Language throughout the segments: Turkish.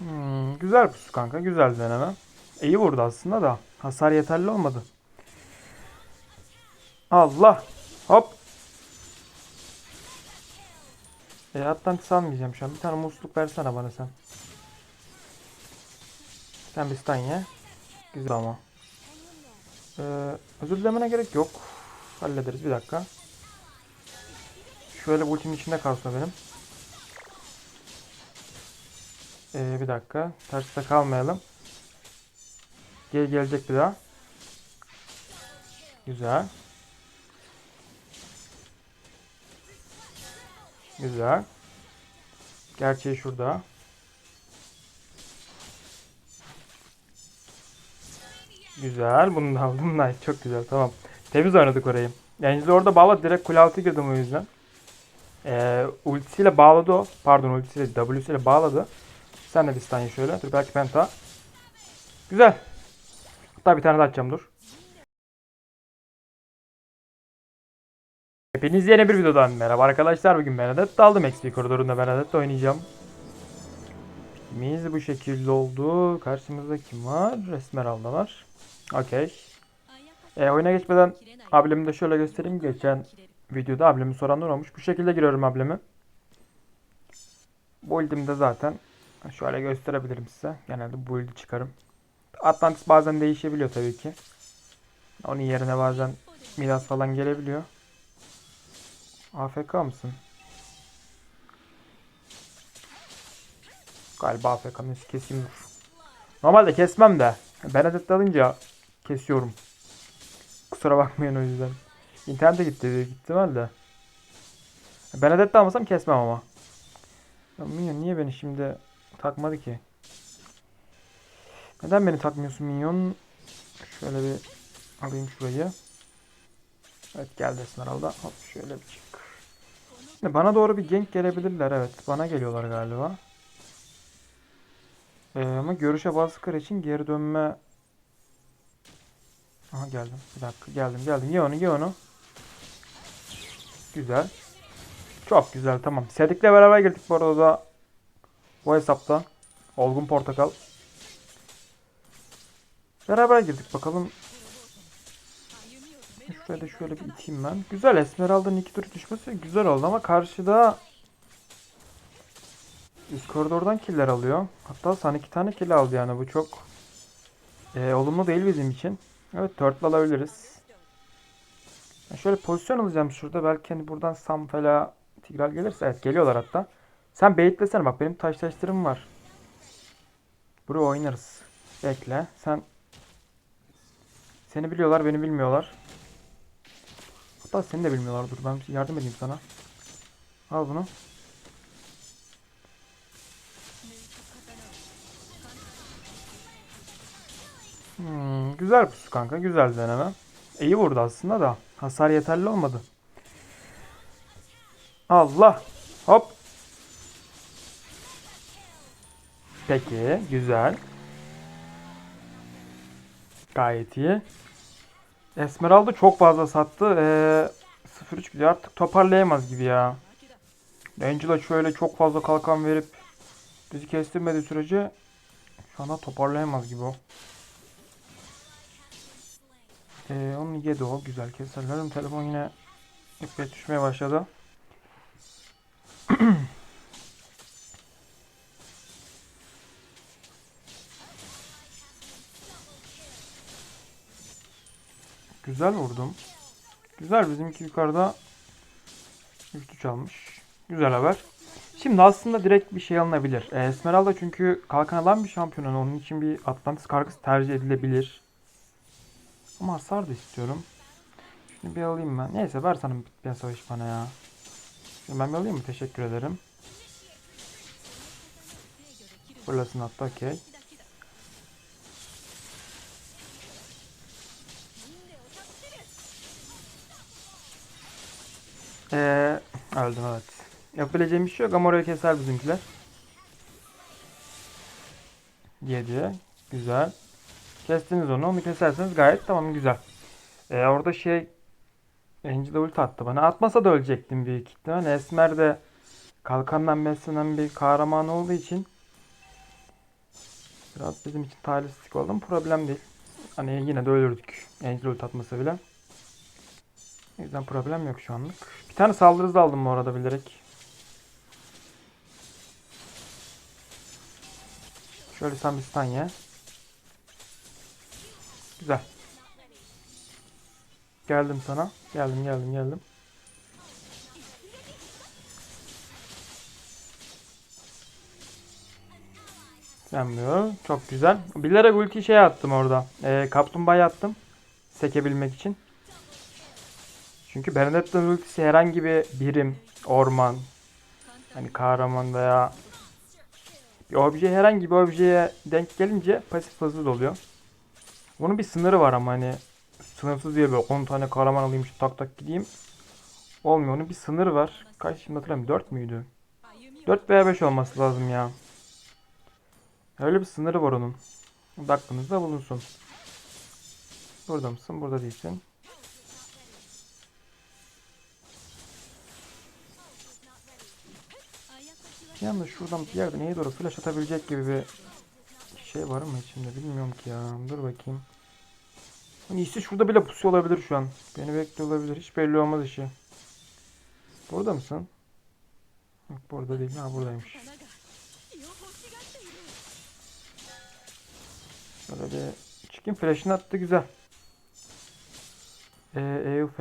Hmm, güzel pusu kanka. Güzel deneme. İyi vurdu aslında da. Hasar yeterli olmadı. Allah. Hop. E Atlantis almayacağım şu an. Bir tane musluk versene bana sen. Sen bir stun ye. Güzel ama. Ee, özür dilemene gerek yok. Hallederiz bir dakika. Şöyle bu ultimin içinde kalsın benim. Ee, bir dakika. Terste kalmayalım. Gel gelecek bir daha. Güzel. Güzel. Gerçeği şurada. Güzel. Bunu da aldım. Nice. Çok güzel. Tamam. Temiz oynadık orayı. Yani orada bağladı. Direkt kule altı girdim o yüzden. Ee, ultisiyle bağladı o. Pardon ultisiyle W'siyle bağladı. Sen de ye şöyle. Dur belki penta. Güzel. Hatta bir tane daha atacağım dur. Hepiniz yeni bir videodan merhaba arkadaşlar. Bugün Benedetta aldım XP koridorunda Benedetta oynayacağım. Biz bu şekilde oldu. Karşımızda kim var? Esmeralda var. Okey. E, oyuna geçmeden ablemi de şöyle göstereyim. Geçen videoda ablemi soranlar olmuş. Bu şekilde giriyorum ablemi. Bu build'imde zaten şöyle gösterebilirim size. Genelde bu build'i çıkarım. Atlantis bazen değişebiliyor tabii ki. Onun yerine bazen Midas falan gelebiliyor. AFK mısın? Galiba AFK'nın keseyim dur. Normalde kesmem de. Benedetta alınca kesiyorum. Kusura bakmayın o yüzden. İnternete gitti büyük ihtimalle. Benedetta almasam kesmem ama. Ya niye beni şimdi takmadı ki? Neden beni takmıyorsun Minyon? Şöyle bir alayım şurayı. Evet geldi Esmeralda. Hop şöyle bir çık. Şimdi bana doğru bir gank gelebilirler evet. Bana geliyorlar galiba. Ee, ama görüşe baskı için geri dönme... Aha geldim. Bir dakika geldim geldim. Ye onu ye onu. Güzel. Çok güzel tamam. Sedik'le beraber girdik bu arada da bu hesapta. Olgun Portakal. Beraber girdik bakalım. Şuraya da şöyle bir iteyim ben. Güzel Esmeralda'nın iki tur düşmesi güzel oldu ama karşıda üst koridordan killer alıyor. Hatta sana iki tane kill aldı yani bu çok e, olumlu değil bizim için. Evet turtle alabiliriz. Ben şöyle pozisyon alacağım şurada. Belki hani buradan Samfela Tigral gelirse. Evet geliyorlar hatta. Sen baitlesene bak benim taş taşlarım var. Buraya oynarız. Bekle. Sen seni biliyorlar beni bilmiyorlar. Hatta seni de bilmiyorlar. Dur ben yardım edeyim sana. Al bunu. Hmm, güzel pusu kanka. Güzel deneme. İyi vurdu aslında da. Hasar yeterli olmadı. Allah. Hop. Peki. Güzel. Gayet iyi. Esmeralda çok fazla sattı. Ee, 0-3 gidiyor. Artık toparlayamaz gibi ya. Angela şöyle çok fazla kalkan verip bizi kestirmediği sürece şu anda toparlayamaz gibi o. Ee, onu yedi o. Güzel keserler. Benim telefon yine iple düşmeye başladı. Güzel vurdum. Güzel bizimki yukarıda güçlü çalmış. Güzel haber. Şimdi aslında direkt bir şey alınabilir. Ee, Esmeralda çünkü kalkan alan bir şampiyon. Onun için bir Atlantis kargısı tercih edilebilir. Ama hasar da istiyorum. Şunu bir alayım ben. Neyse ver sana bir savaş bana ya. Şunu ben bir alayım mı? Teşekkür ederim. Fırlasın hatta okey. Ee, öldüm evet. Yapabileceğim bir şey yok ama orayı keser bizimkiler. Yedi. Güzel. Kestiniz onu. Onu keserseniz gayet tamam güzel. Ee, orada şey Angel ulti attı bana. Atmasa da ölecektim büyük ihtimal. Esmer de kalkandan beslenen bir kahraman olduğu için Biraz bizim için talihsizlik oldu problem değil. Hani yine de ölürdük. Angel ult atmasa bile. O yüzden problem yok şu anlık. Bir tane saldırı hızı aldım bu arada bilerek. Şöyle sen bir stun ye. Güzel. Geldim sana. Geldim geldim geldim. Yanmıyor. Çok güzel. Bilerek ulti şey attım orada. Ee, kaplumbağa attım. Sekebilmek için. Çünkü Bernadetta'nın ultisi herhangi bir birim, orman, hani kahraman veya bir obje herhangi bir objeye denk gelince pasif hızlı doluyor. Bunun bir sınırı var ama hani sınırsız diye böyle 10 tane kahraman alayım işte tak tak gideyim. Olmuyor. Onun bir sınırı var. Kaç şimdi hatırlamıyorum. 4 müydü? 4 veya 5 olması lazım ya. Öyle bir sınırı var onun. Bu da aklınızda bulunsun. Burada mısın? Burada değilsin. Yalnız şuradan bir yerde neye doğru flash atabilecek gibi bir şey var mı içinde bilmiyorum ki ya. Dur bakayım. Hani işte şurada bile pusu olabilir şu an. Beni bekliyor olabilir. Hiç belli olmaz işi. Burada mısın? Yok burada değil. Ha buradaymış. Şöyle bir çıkayım. Flash'ını attı güzel. E, EUF.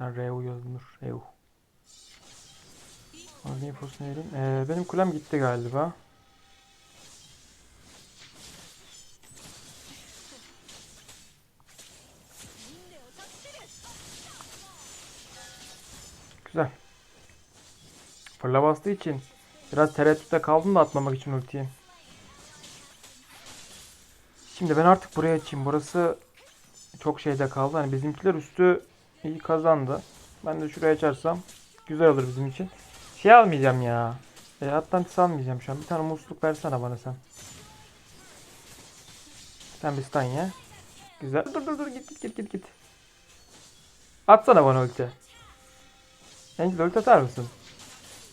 Reu yazılır. EU. Onun infosunu vereyim. Ee, benim kulem gitti galiba. Güzel. Fırla bastığı için biraz tereddütte kaldım da atmamak için ultiyi. Şimdi ben artık buraya açayım. Burası çok şeyde kaldı. Hani bizimkiler üstü iyi kazandı. Ben de şuraya açarsam güzel olur bizim için. Şey almayacağım ya. E, Atlantis almayacağım şu an. Bir tane musluk versene bana sen. Sen bir stun ye. Güzel. Dur dur dur git git git git git. Atsana bana ulti. Angel ulti atar mısın?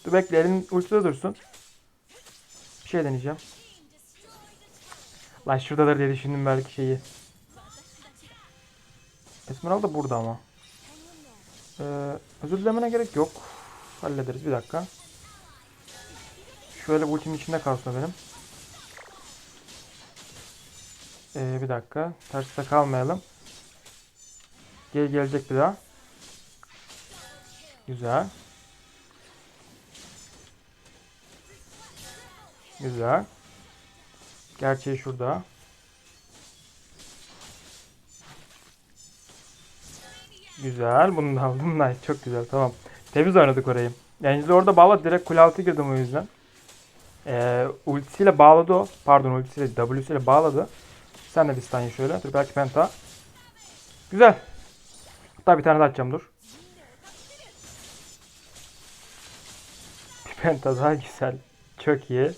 Dur bekle elin ultide dursun. Bir şey deneyeceğim. Lan şuradadır diye düşündüm belki şeyi. Esmeralda burada ama. Ee, özür dilemene gerek yok. Hallederiz bir dakika. Şöyle bu ultimin içinde kalsın benim. Ee, bir dakika. Terste kalmayalım. Gel gelecek bir daha. Güzel. Güzel. Gerçeği şurada. Güzel. Bunu da aldım. Nice. Çok güzel. Tamam. Temiz oynadık orayı. Yani orada bağladı. Direkt kule altı girdim o yüzden. Ee, ultisiyle bağladı o. Pardon ultisiyle W'siyle bağladı. Sen de bir stun şöyle. Dur belki penta. Güzel. Hatta bir tane daha atacağım dur. Bir penta daha güzel. Çok iyi.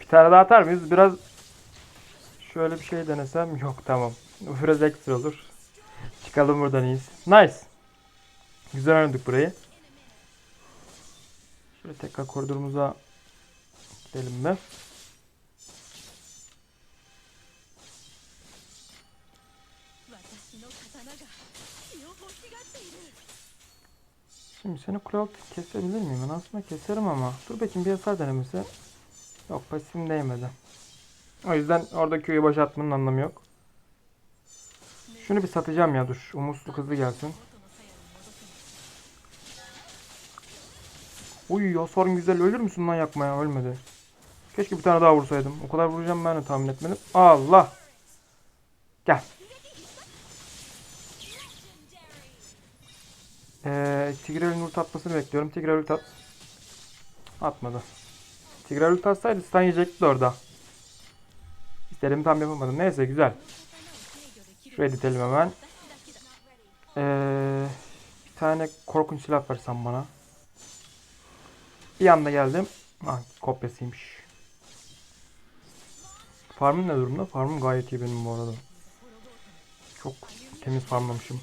Bir tane daha atar mıyız? Biraz şöyle bir şey denesem. Yok tamam. Bu biraz ekstra olur. Çıkalım buradan iyiyiz. Nice. Güzel oynadık burayı. Şöyle tekrar koridorumuza gidelim mi? Şimdi seni kule kesebilir miyim? Ben aslında keserim ama. Dur bakayım bir hasar denemesi. Yok pasifim değmedi. O yüzden orada köyü boş atmanın anlamı yok. Şunu bir satacağım ya dur. Umutsuzluk hızlı gelsin. Uy hasarın güzel. Ölür müsün lan yakmaya? Ölmedi. Keşke bir tane daha vursaydım. O kadar vuracağım ben de tahmin etmedim. Allah. Gel. Ee, Tigrel'in ult atmasını bekliyorum. Tigrel ult at. Atmadı. Tigrel ult atsaydı stun yiyecekti orada. İsterim tam yapamadım. Neyse güzel. Şuraya editelim hemen. Ee, bir tane korkunç silah versen bana. Bir anda geldim. Ah kopyasıymış. Farmım ne durumda? Farmım gayet iyi benim bu arada. Çok temiz farmlamışım.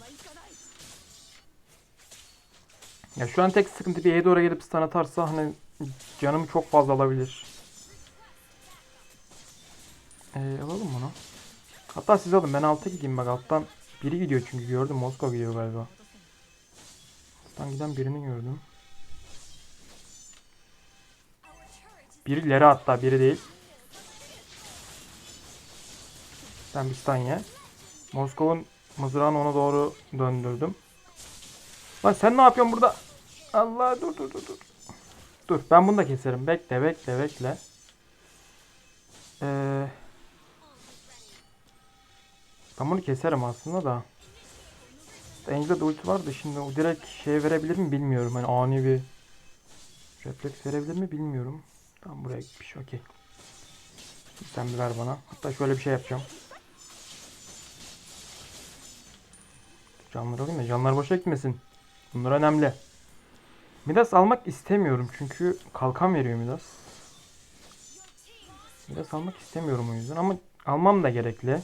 Ya şu an tek sıkıntı bir E'ye doğru gelip stun atarsa hani canımı çok fazla alabilir. Ee, alalım bunu. Hatta siz alın ben alta gideyim bak alttan biri gidiyor çünkü gördüm Moskova gidiyor galiba. Alttan giden birini gördüm. Birileri hatta biri değil. Sen bir stun ye. Moskova'nın mızrağını ona doğru döndürdüm. Lan sen ne yapıyorsun burada? Allah dur dur dur dur. Dur ben bunu da keserim. Bekle bekle bekle. Ee, ben bunu keserim aslında da. Angel'da da ulti var da şimdi o direkt şey verebilir mi bilmiyorum. Hani ani bir refleks verebilir mi bilmiyorum. Tamam buraya gitmiş okey. Sen bir ver bana. Hatta şöyle bir şey yapacağım. Canları alayım da canlar boşa gitmesin. Bunlar önemli. Midas almak istemiyorum çünkü kalkan veriyor Midas. Midas almak istemiyorum o yüzden ama almam da gerekli.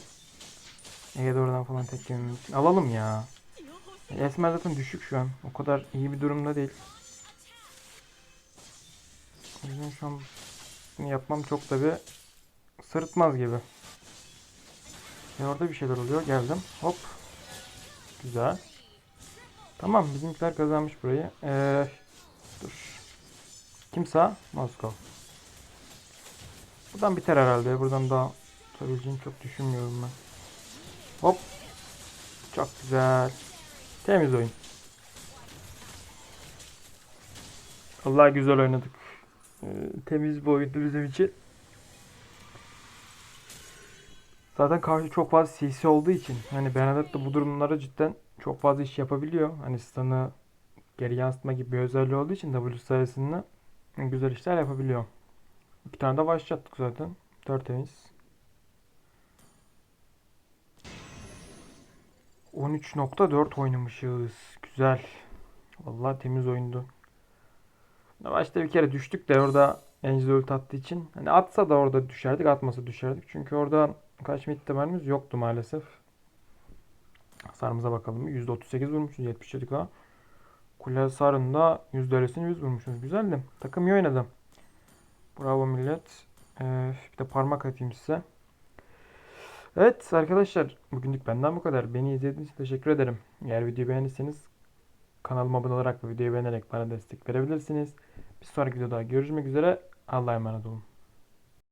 Ege'de oradan falan tek için. Alalım ya. Esmer zaten düşük şu an. O kadar iyi bir durumda değil. O şu an yapmam çok da bir sırıtmaz gibi. E orada bir şeyler oluyor. Geldim. Hop. Güzel. Tamam bizimkiler kazanmış burayı. Ee, dur. Kimse Moskova. Buradan biter herhalde. Buradan daha tutabileceğini çok düşünmüyorum ben. Hop. Çok güzel. Temiz oyun. Allah güzel oynadık. Ee, temiz bir oyundu bizim için. Zaten karşı çok fazla CC olduğu için hani Bernadette de bu durumlarda cidden çok fazla iş yapabiliyor. Hani stun'ı geri yansıtma gibi bir özelliği olduğu için W sayesinde güzel işler yapabiliyor. İki tane de başlattık zaten. Tertemiz. 13.4 oynamışız. Güzel. Vallahi temiz oyundu. Başta bir kere düştük de orada Angel ult attığı için. Hani atsa da orada düşerdik, atmasa düşerdik. Çünkü orada kaçma ihtimalimiz yoktu maalesef. Hasarımıza bakalım. %38 vurmuşuz 77 k. Kule hasarında %50'sini 100 vurmuşuz. Güzeldi. Takım iyi oynadı. Bravo millet. Ee, bir de parmak atayım size. Evet arkadaşlar bugünlük benden bu kadar. Beni izlediğiniz için teşekkür ederim. Eğer videoyu beğendiyseniz kanalıma abone olarak ve videoyu beğenerek bana destek verebilirsiniz. Bir sonraki videoda görüşmek üzere. Allah'a emanet olun.